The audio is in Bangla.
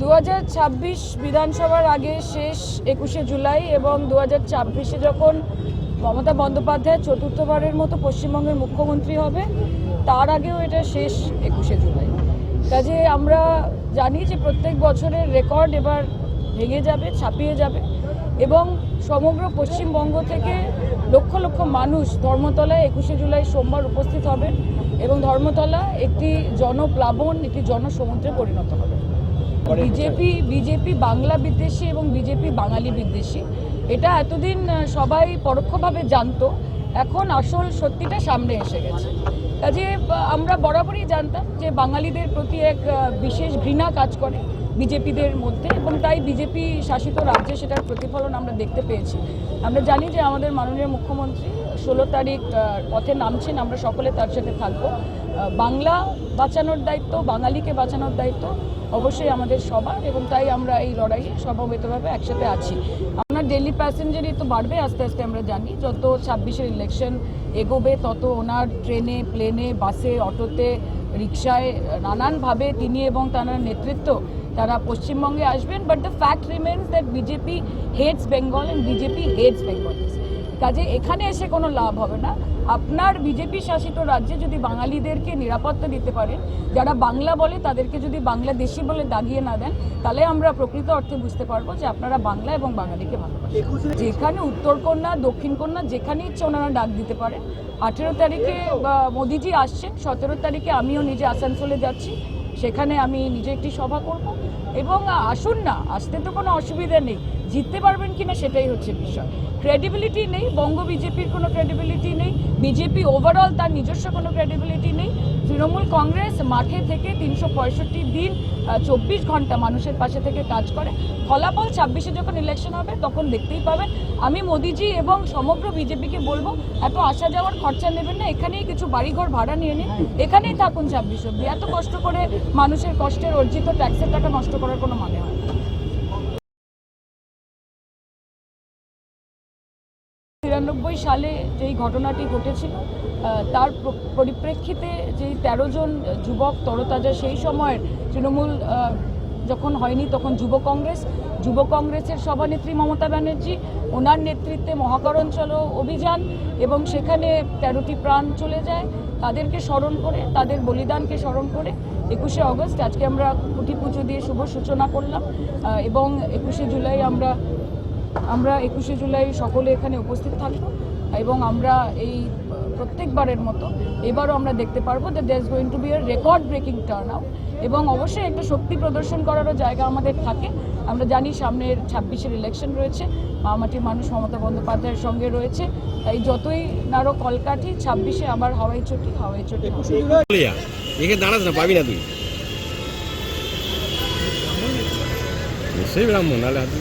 দু হাজার ছাব্বিশ বিধানসভার আগে শেষ একুশে জুলাই এবং দু হাজার ছাব্বিশে যখন মমতা বন্দ্যোপাধ্যায় চতুর্থবারের মতো পশ্চিমবঙ্গের মুখ্যমন্ত্রী হবে, তার আগেও এটা শেষ একুশে জুলাই। কাজে আমরা জানি যে প্রত্যেক বছরের রেকর্ড এবার ভেঙে যাবে, ছাপিয়ে যাবে এবং সমগ্র পশ্চিমবঙ্গ থেকে লক্ষ লক্ষ মানুষ ধর্মতলায় একুশে জুলাই সোমবার উপস্থিত হবেন এবং ধর্মতলা একটি জনপ্লাবন, একটি জনসমুদ্রে পরিণত হবে। বিজেপি বিজেপি বাংলা বিদ্বেষী এবং বিজেপি বাঙালি বিদ্বেষী। এটা এতদিন সবাই পরোক্ষভাবে জানতো। এখন আসল সত্যিটা সামনে এসে গেছে। কাজে আমরা বরাবরই জানতাম যে বাঙালিদের প্রতি এক বিশেষ ঘৃণা কাজ করে বিজেপিদের মধ্যে এবং তাই বিজেপি শাসিত রাজ্যে সেটার প্রতিফলন আমরা দেখতে পেয়েছি। আমরা জানি যে আমাদের মাননীয় মুখ্যমন্ত্রী ষোলো তারিখ পথে নামছেন, আমরা সকলে তার সাথে থাকব। বাংলা বাঁচানোর দায়িত্ব, বাঙালিকে বাঁচানোর দায়িত্ব অবশ্যই আমাদের সবার এবং তাই আমরা এই লড়াইয়ে সমবেতভাবে একসাথে আছি। আপনার ডেলি প্যাসেঞ্জারই তো বাড়বে, আস্তে আস্তে আমরা জানি। যত ছাব্বিশের ইলেকশন এগোবে, তত ওনার ট্রেনে প্লেনে বাসে অটোতে রিক্সায় নানানভাবে তিনি এবং তার নেতৃত্ব তারা পশ্চিমবঙ্গে আসবেন। But the fact remains that BJP heads Bengal and BJP heads Bengal কাজে এখানে এসে কোনো লাভ হবে না। আপনার বিজেপি শাসিত রাজ্যে যদি বাঙালিদেরকে নিরাপত্তা দিতে পারেন, যারা বাংলা বলে তাদেরকে যদি বাংলাদেশি বলে দাগিয়ে না দেন, তাহলে আমরা প্রকৃত অর্থে বুঝতে পারব যে আপনারা বাংলা এবং বাঙালিকে ভালোবাসেন। যেখানে উত্তরকন্যা দক্ষিণ কন্যা যেখানে ইচ্ছে ওনারা ডাক দিতে পারেন আঠেরো তারিখে মোদিজি আসছেন, সতেরো তারিখে আমিও নিজে আসানসোলে যাচ্ছি। সেখানে আমি নিজে একটি সভা করব। এবং আসুন না, আসতে তো কোনো অসুবিধা নেই। জিততে পারবেন কিনা সেটাই হচ্ছে বিষয়। ক্রেডিবিলিটি নেই, বঙ্গ বিজেপির কোনো ক্রেডিবিলিটি নেই, বিজেপি ওভারঅল তার নিজস্ব কোনো ক্রেডিবিলিটি নেই। তৃণমূল কংগ্রেস মাঠে থেকে তিনশো পঁয়ষট্টি দিন চব্বিশ ঘণ্টা মানুষের পাশে থেকে কাজ করে। ফলাফল ছাব্বিশে যখন ইলেকশন হবে, তখন দেখতেই পাবেন। আমি মোদিজি এবং সমগ্র বিজেপিকে বলব, এত আসা যাওয়ার খরচা নেবেন না, এখানেই কিছু বাড়িঘর ভাড়া নিয়ে নিন, এখানেই থাকুন ছাব্বিশ অব্দি। এত কষ্ট করে মানুষের কষ্টের অর্জিত ট্যাক্সের টাকা নষ্ট করার কোনো মানে হয় তিরানব্বই সালে যেই ঘটনাটি ঘটেছিল তার পরিপ্রেক্ষিতে যেই তেরো জন যুবক তরতাজা সেই সময়ের তৃণমূল যখন হয়নি তখন যুব কংগ্রেস, যুব কংগ্রেসের সভানেত্রী মমতা ব্যানার্জি, ওনার নেতৃত্বে মহাকরণ চলো অভিযান এবং সেখানে তেরোটি প্রাণ চলে যায়। তাদেরকে স্মরণ করে, তাদের বলিদানকে স্মরণ করে একুশে অগস্ট আজকে আমরা কুটি পুজো দিয়ে শুভ সূচনা করলাম এবং একুশে জুলাই আমরা আমরা একুশে জুলাই সকলে এখানে উপস্থিত থাকব এবং আমরা এই প্রত্যেকবারের মতো এবারও আমরা দেখতে পারব that there is going to be a record breaking turnout এবং অবশ্যই একটা শক্তি প্রদর্শন করারও জায়গা আমাদের থাকে। আমরা জানি সামনের ছাব্বিশের ইলেকশন রয়েছে মামাটির মানুষ মমতা বন্দ্যোপাধ্যায়ের সঙ্গে রয়েছে। তাই যতই নারো কলকাঠি ছাব্বিশে আবার হাওয়াই চটি হাওয়াই চটি। এখানে দাঁড়াস না পাবি না তুই। নিশ্চয়ই ব্রাহ্মণ নাহলে হাতে